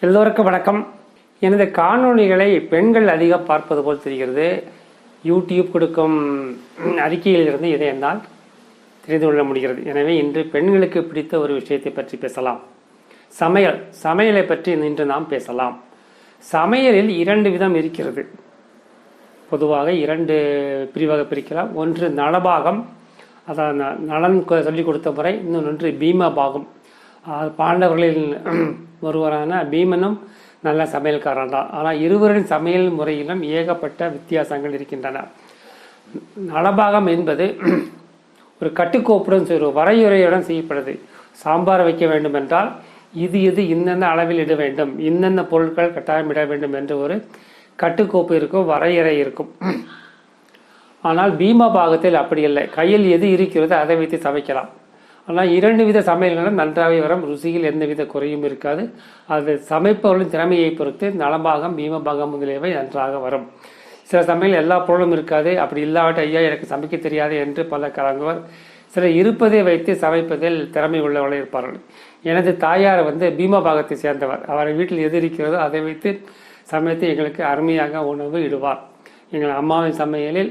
எல்லோருக்கும் வணக்கம். எனது காணொளிகளை பெண்கள் அதிகம் பார்ப்பது போல் தெரிகிறது. யூடியூப் கொடுக்கும் அறிக்கையிலிருந்து இதை என்னால் தெரிந்து கொள்ள முடிகிறது. எனவே இன்று பெண்களுக்கு பிடித்த ஒரு விஷயத்தை பற்றி பேசலாம். சமையல். சமையலை பற்றி இன்று நாம் பேசலாம். சமையலில் இரண்டு விதம் இருக்கிறது. பொதுவாக இரண்டு பிரிவாக பிரிக்கலாம். ஒன்று நலபாகம் அதான் ந- நலன் சொல்லிக் கொடுத்த முறை. இன்னொன்று பீமா பாகம் பாண்டவர்களில் ஒருவரான பீமனும் நல்ல சமையல்காரன் தான் ஆனால் இருவரின் சமையல் முறையிலும் ஏகப்பட்ட வித்தியாசங்கள் இருக்கின்றன. நலபாகம் என்பது ஒரு கட்டுக்கோப்புடன் ஒரு வரையுறையுடன் செய்யப்படுது. சாம்பார் வைக்க வேண்டும் என்றால் இது இது இந்தெந்த அளவில் இட வேண்டும் இந்தெந்த பொருட்கள் கட்டாயம் இட வேண்டும் என்று ஒரு கட்டுக்கோப்பு இருக்கும் வரையறை இருக்கும். ஆனால் பீமா பாகத்தில் அப்படி இல்லை. கையில் எது இருக்கிறதோ அதை வைத்து சமைக்கலாம். ஆனால் இரண்டு வித சமையல்களும் நன்றாகவே வரும். ருசியில் எந்தவித குறையும் இருக்காது. அது சமைப்பவர்களின் திறமையை பொறுத்து நலபாகம் பீமபாகம் முதலியவை நன்றாக வரும். சில சமையல் எல்லா பொருளும் இருக்காது. அப்படி இல்லாவிட்ட ஐயா எனக்கு சமைக்க தெரியாது என்று பல கலங்குவர் சிலர் இருப்பதை வைத்து சமைப்பதில் திறமை உள்ளவர்கள் இருப்பார்கள். எனது தாயார் வந்து பீமபாகத்தை சேர்ந்தவர். அவர் வீட்டில் எது இருக்கிறதோ அதை வைத்து சமைத்து எங்களுக்கு அருமையாக உணவு இடுவார். எங்கள் அம்மாவின் சமையலில்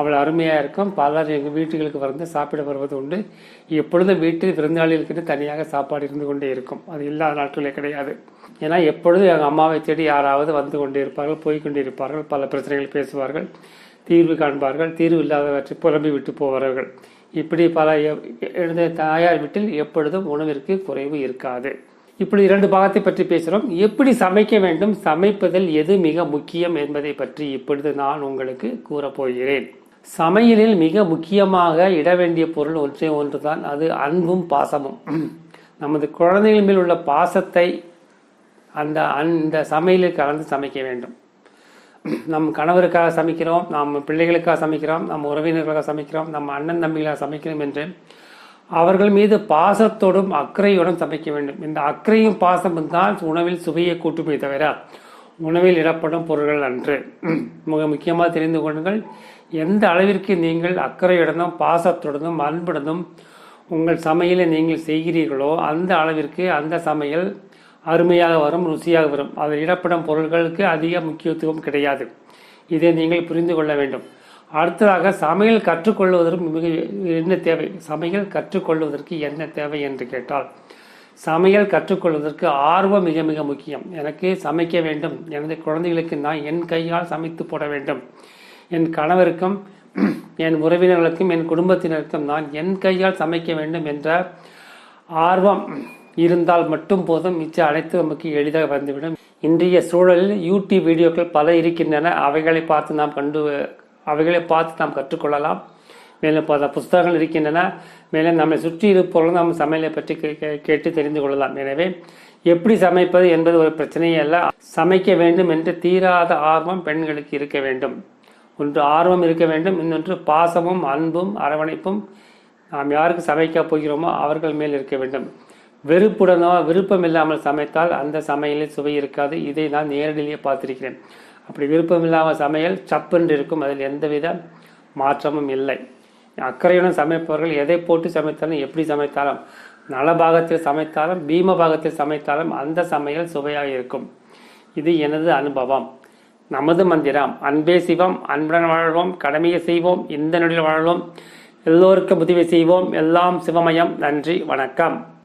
அவ்வளோ அருமையாக இருக்கும். பலர் எங்கள் வீட்டுகளுக்கு வந்து சாப்பிட வருவது உண்டு. எப்பொழுதும் வீட்டில் விருந்தாளிகளுக்கு தனியாக சாப்பாடு இருந்து கொண்டே இருக்கும். அது இல்லாத நாட்களே கிடையாது. ஏன்னா எப்பொழுதும் எங்கள் அம்மாவை தேடி யாராவது வந்து கொண்டே இருப்பார்கள் போய்கொண்டே இருப்பார்கள் பல பிரச்சனைகள் பேசுவார்கள் தீர்வு காண்பார்கள் தீர்வு இல்லாதவற்றை புலம்பி விட்டு போவார்கள். இப்படி பல எ- தாயார் வீட்டில் எப்பொழுதும் உணவிற்கு குறைவு இருக்காது. இப்படி இரண்டு பாகத்தை பற்றி பேசுகிறோம் எப்படி சமைக்க வேண்டும்? சமைப்பதில் எது மிக முக்கியம் என்பதை பற்றி இப்பொழுது நான் உங்களுக்கு கூறப்போகிறேன் சமையலில் மிக முக்கியமாக இட வேண்டிய பொருள் ஒன்றே தான் அது அன்பும் பாசமும். நமது குழந்தைகள் மேல் உள்ள பாசத்தை அந்த அந்த சமையலில் கலந்து சமைக்க வேண்டும். நம் கணவருக்காக சமைக்கிறோம் நம் பிள்ளைகளுக்காக சமைக்கிறோம் நம் உறவினர்களுக்காக சமைக்கிறோம் நம் அண்ணன் தம்பிகளாக சமைக்கிறோம் என்று அவர்கள் மீது பாசத்தோடும் அக்கறையோடும் சமைக்க வேண்டும். இந்த அக்கறையும் பாசமும் தான் உணவில் சுவையை கூட்டுமே தவிர உணவில் இடப்படும் பொருட்கள் அன்று. மிக முக்கியமாக தெரிந்து கொள்ளுங்கள். எந்த அளவிற்கு நீங்கள் அக்கறையுடனும் பாசத்துடனும் அன்புடனும் உங்கள் சமையலை நீங்கள் செய்கிறீர்களோ அந்த அளவிற்கு அந்த சமையல் அருமையாக வரும் ருசியாக வரும். அதில் இடப்படும் பொருட்களுக்கு அதிக முக்கியத்துவம் கிடையாது. இதை நீங்கள் புரிந்து கொள்ள வேண்டும். அடுத்ததாக சமையல் கற்றுக்கொள்வதற்கு மிக என்ன தேவை? சமையல் கற்றுக்கொள்வதற்கு என்ன தேவை என்று கேட்டால் சமையல் கற்றுக்கொள்வதற்கு ஆர்வம் மிக மிக முக்கியம். எனக்கு சமைக்க வேண்டும். எனது குழந்தைகளுக்கு நான் என் கையால் சமைத்து போட வேண்டும். என் கணவருக்கும் என் உறவினர்களுக்கும் என் குடும்பத்தினருக்கும் நான் என் கையால் சமைக்க வேண்டும் என்ற ஆர்வம் இருந்தால் மட்டும் போதும். மிச்ச அனைத்து நமக்கு எளிதாக வந்துவிடும். இன்றைய சூழலில் யூடியூப் வீடியோக்கள் பல இருக்கின்றன. அவைகளை பார்த்து நாம் கண்டு அவைகளை பார்த்து நாம் கற்றுக்கொள்ளலாம். மேலும் பல புஸ்தகங்கள் இருக்கின்றன. மேலும் நம்மை சுற்றி இருப்பவர்களும் நம்ம சமையலை பற்றி கே- கேட்டு தெரிந்து கொள்ளலாம். எனவே எப்படி சமைப்பது என்பது ஒரு பிரச்சனையே அல்ல. சமைக்க வேண்டும் என்று தீராத ஆர்வம் பெண்களுக்கு இருக்க வேண்டும். ஒன்று ஆர்வம் இருக்க வேண்டும் இன்னொன்று பாசமும் அன்பும் அரவணைப்பும். நாம் யாருக்கு சமைக்க போகிறோமோ அவர்கள் மேல் இருக்க வேண்டும். வெறுப்புடனோ விருப்பம் இல்லாமல் சமைத்தால் அந்த சமையலில் சுவை இருக்காது. இதை நான் நேரடியிலேயே பார்த்திருக்கிறேன். அப்படி விருப்பம் இல்லாமல் சமையல் சப்பென்று இருக்கும். அதில் எந்தவித மாற்றமும் இல்லை. அக்கறையுடன் சமைப்பவர்கள் எதை போட்டு சமைத்தாலும் எப்படி சமைத்தாலும் நலபாகத்தில் சமைத்தாலும் பீம பாகத்தில் சமைத்தாலும் அந்த சமையல் சுவையாக இருக்கும். இது எனது அனுபவம். நமது மந்திரம் அன்பே சிவம் அன்புடன் வாழ்வோம் கடமையை செய்வோம் இந்த நொடியில் வாழ்வோம் எல்லோருக்கும் உதவி செய்வோம் எல்லாம் சிவமயம். நன்றி வணக்கம்.